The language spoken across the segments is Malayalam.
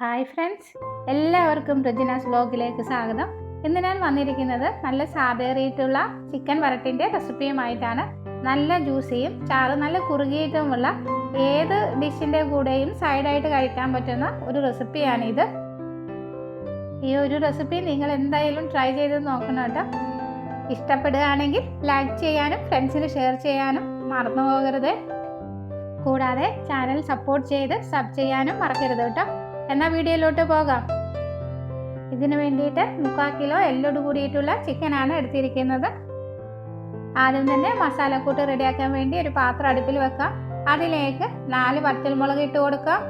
ഹായ് ഫ്രണ്ട്സ് എല്ലാവർക്കും റജിനാസ് വ്ലോഗിലേക്ക് സ്വാഗതം. ഇന്ന് ഞാൻ വന്നിരിക്കുന്നത് നല്ല സാധേറിയിട്ടുള്ള ചിക്കൻ വരട്ടിന്റെ റെസിപ്പിയുമായിട്ടാണ് നല്ല ജ്യൂസിയും ചാറ് നല്ല കുറുകിയിട്ടുമുള്ള ഏത് ഡിഷിന്റെ കൂടെയും സൈഡായിട്ട് കഴിക്കാൻ പറ്റുന്ന ഒരു റെസിപ്പിയാണിത് ഈ ഒരു റെസിപ്പി നിങ്ങൾ എന്തായാലും ട്രൈ ചെയ്ത് നോക്കണം കേട്ടോ. ഇഷ്ടപ്പെടുകയാണെങ്കിൽ ലൈക്ക് ചെയ്യാനും ഫ്രണ്ട്സിന് ഷെയർ ചെയ്യാനും മറന്നു പോകരുത്. കൂടാതെ ചാനൽ സപ്പോർട്ട് ചെയ്ത് സബ് ചെയ്യാനും മറക്കരുത് കേട്ടോ. എന്നാൽ വീഡിയോയിലോട്ട് പോകാം. ഇതിനു വേണ്ടിയിട്ട് മുക്കാൽ കിലോ എല്ലോട് കൂടിയിട്ടുള്ള ചിക്കനാണ് എടുത്തിരിക്കുന്നത്. ആദ്യം തന്നെ മസാലക്കൂട്ട് റെഡിയാക്കാൻ വേണ്ടി ഒരു പാത്രം അടുപ്പിൽ വെക്കാം. അതിലേക്ക് നാല് പച്ചമുളക് ഇട്ട് കൊടുക്കാം.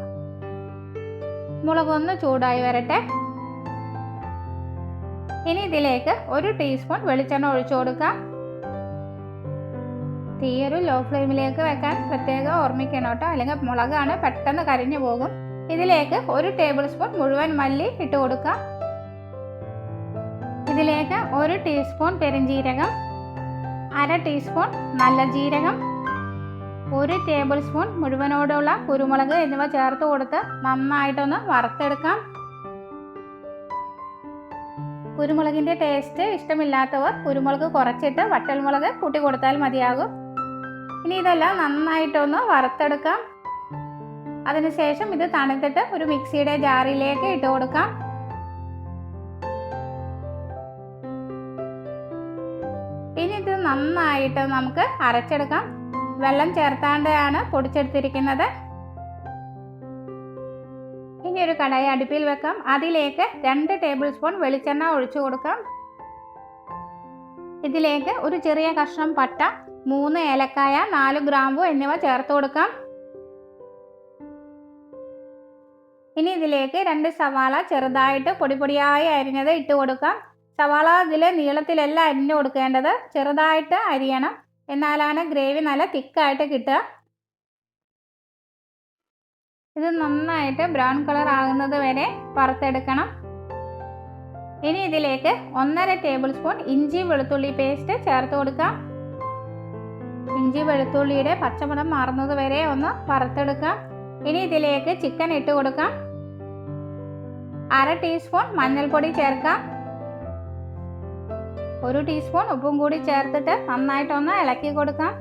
മുളകൊന്ന് ചൂടായി വരട്ടെ. ഇനി ഇതിലേക്ക് ഒരു ടീസ്പൂൺ വെളിച്ചെണ്ണ ഒഴിച്ചു കൊടുക്കാം. തീയൊരു ലോ ഫ്ലെയിമിലേക്ക് വെക്കാൻ പ്രത്യേകം ഓർമ്മിക്കണം കേട്ടോ. അല്ലെങ്കിൽ മുളകാണ് പെട്ടെന്ന് കരിഞ്ഞു പോകും. ഇതിലേക്ക് ഒരു ടേബിൾ സ്പൂൺ മുഴുവൻ മല്ലി ഇട്ട് കൊടുക്കുക. ഇതിലേക്ക് ഒരു ടീസ്പൂൺ പെരിഞ്ജീരകം അര ടീസ്പൂൺ നല്ല ജീരകം ഒരു ടേബിൾ സ്പൂൺ മുഴുവനോടുള്ള കുരുമുളക് എന്നിവ ചേർത്ത് കൊടുത്ത് നന്നായിട്ടൊന്ന് വറുത്തെടുക്കാം. കുരുമുളകിന്റെ ടേസ്റ്റ് ഇഷ്ടമില്ലാത്തവർ കുരുമുളക് കുറച്ചിട്ട് വട്ടൽമുളക് കൂട്ടി കൊടുത്താൽ മതിയാകും. ഇനി ഇതെല്ലാം നന്നായിട്ടൊന്ന് വറുത്തെടുക്കാം. അതിനുശേഷം ഇത് തണുത്തിട്ട് ഒരു മിക്സിയുടെ ജാറിലേക്ക് ഇട്ട് കൊടുക്കാം. ഇനി ഇത് നന്നായിട്ട് നമുക്ക് അരച്ചെടുക്കാം. വെള്ളം ചേർത്താണ്ടാണ് പൊടിച്ചെടുത്തിരിക്കുന്നത്. ഇനി ഒരു കടായി അടുപ്പിൽ വെക്കാം. അതിലേക്ക് രണ്ട് ടേബിൾ സ്പൂൺ വെളിച്ചെണ്ണ ഒഴിച്ചു കൊടുക്കാം. ഇതിലേക്ക് ഒരു ചെറിയ കഷ്ണം പട്ട മൂന്ന് ഏലക്കായ നാല് ഗ്രാമ്പു എന്നിവ ചേർത്ത് കൊടുക്കാം. ഇനി ഇതിലേക്ക് രണ്ട് സവാള ചെറുതായിട്ട് പൊടി പൊടിയായി അരിഞ്ഞത് ഇട്ട് കൊടുക്കാം. സവാള ഇതിൽ നീളത്തിലല്ല അരിഞ്ഞു കൊടുക്കേണ്ടത്. ചെറുതായിട്ട് അരിയണം. എന്നാലാണ് ഗ്രേവി നല്ല തിക്കായിട്ട് കിട്ടുക. ഇത് നന്നായിട്ട് ബ്രൗൺ കളർ ആകുന്നത് വരെ വറുത്തെടുക്കണം. ഇനി ഇതിലേക്ക് ഒന്നര ടേബിൾ സ്പൂൺ ഇഞ്ചി വെളുത്തുള്ളി പേസ്റ്റ് ചേർത്ത് കൊടുക്കാം. ഇഞ്ചി വെളുത്തുള്ളിയുടെ പച്ചമണം മാറുന്നത് വരെ ഒന്ന് വറുത്തെടുക്കാം. ഇനി ഇതിലേക്ക് ചിക്കൻ ഇട്ട് കൊടുക്കാം. അര ടീസ്പൂൺ മഞ്ഞൾപ്പൊടി ചേർക്കാം. ഒരു ടീസ്പൂൺ ഉപ്പും കൂടി ചേർത്തിട്ട് നന്നായിട്ടൊന്ന് ഇളക്കി കൊടുക്കാം.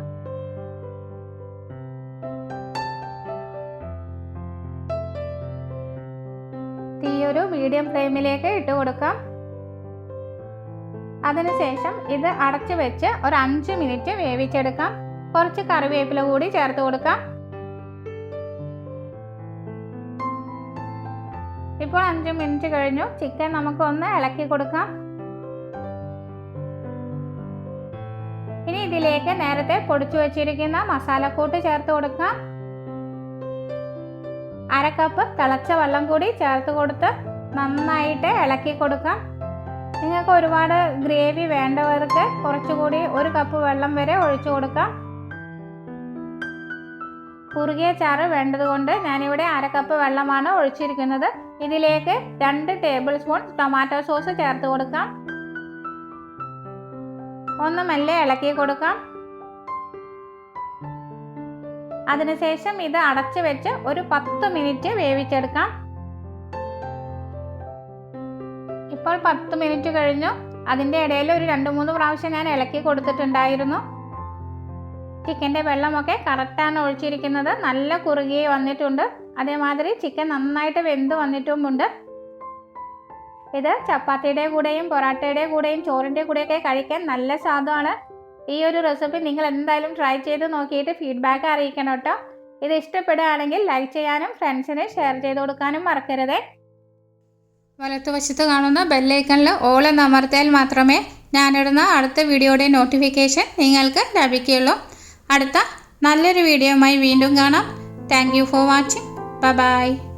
തീ ഒരു മീഡിയം ഫ്ലെയിമിലേക്ക് ഇട്ട് കൊടുക്കാം. അതിനുശേഷം ഇത് അടച്ചു വെച്ച് ഒരു അഞ്ച് മിനിറ്റ് വേവിച്ചെടുക്കാം. കുറച്ച് കറിവേപ്പില കൂടി ചേർത്ത് കൊടുക്കാം. ഇപ്പോൾ അഞ്ച് മിനിറ്റ് കഴിഞ്ഞു. ചിക്കൻ നമുക്ക് ഒന്ന് ഇളക്കി കൊടുക്കാം. ഇനി ഇതിലേക്ക് നേരത്തെ പൊടിച്ചു വച്ചിരിക്കുന്ന മസാലക്കൂട്ട് ചേർത്ത് കൊടുക്കാം. അര കപ്പ് തിളച്ച വെള്ളം കൂടി ചേർത്ത് കൊടുത്ത് നന്നായിട്ട് ഇളക്കി കൊടുക്കാം. നിങ്ങൾക്ക് ഒരുപാട് ഗ്രേവി വേണ്ടവർക്ക് കുറച്ചുകൂടി ഒരു കപ്പ് വെള്ളം വരെ ഒഴിച്ചു കൊടുക്കാം. കുറുകിയ ചാറ് വേണ്ടതുകൊണ്ട് ഞാനിവിടെ അര കപ്പ് വെള്ളമാണ് ഒഴിച്ചിരിക്കുന്നത്. ഇതിലേക്ക് രണ്ട് ടേബിൾ സ്പൂൺ ടൊമാറ്റോ സോസ് ചേർത്ത് കൊടുക്കാം. ഒന്ന് മെല്ലെ ഇളക്കി കൊടുക്കാം. അതിനുശേഷം ഇത് അടച്ചു വെച്ച് ഒരു പത്ത് മിനിറ്റ് വേവിച്ചെടുക്കാം. ഇപ്പോൾ പത്ത് മിനിറ്റ് കഴിഞ്ഞു. അതിന്റെ ഇടയിൽ ഒരു രണ്ട് മൂന്ന് പ്രാവശ്യം ഞാൻ ഇളക്കി കൊടുത്തിട്ടുണ്ടായിരുന്നു. ചിക്കന്റെ വെള്ളമൊക്കെ കറക്റ്റാണ് ഒഴിച്ചിരിക്കുന്നത്. നല്ല കുറുകിയെ വന്നിട്ടുണ്ട്. അതേമാതിരി ചിക്കൻ നന്നായിട്ട് വെന്ത് വന്നിട്ടുമുണ്ട്. ഇത് ചപ്പാത്തിയുടെ കൂടെയും പൊറാട്ടയുടെ കൂടെയും ചോറിന്റെ കൂടെയൊക്കെ കഴിക്കാൻ നല്ല സ്വാദമാണ് ഈ ഒരു റെസിപ്പി നിങ്ങൾ എന്തായാലും ട്രൈ ചെയ്ത് നോക്കിയിട്ട് ഫീഡ്ബാക്ക് അറിയിക്കണം കേട്ടോ. ഇത് ഇഷ്ടപ്പെടുകയാണെങ്കിൽ ലൈക്ക് ചെയ്യാനും ഫ്രണ്ട്സിന് ഷെയർ ചെയ്ത് കൊടുക്കാനും മറക്കരുത്. വലത്തുവശത്ത് കാണുന്ന ബെല്ലൈക്കണിൽ ഓൾ അമർത്തിയാൽ മാത്രമേ ഞാനിടുന്ന അടുത്ത വീഡിയോയുടെ നോട്ടിഫിക്കേഷൻ നിങ്ങൾക്ക് ലഭിക്കുകയുള്ളൂ. അടുത്ത നല്ലൊരു വീഡിയോയുമായി വീണ്ടും കാണാം. Thank for watching 拜拜。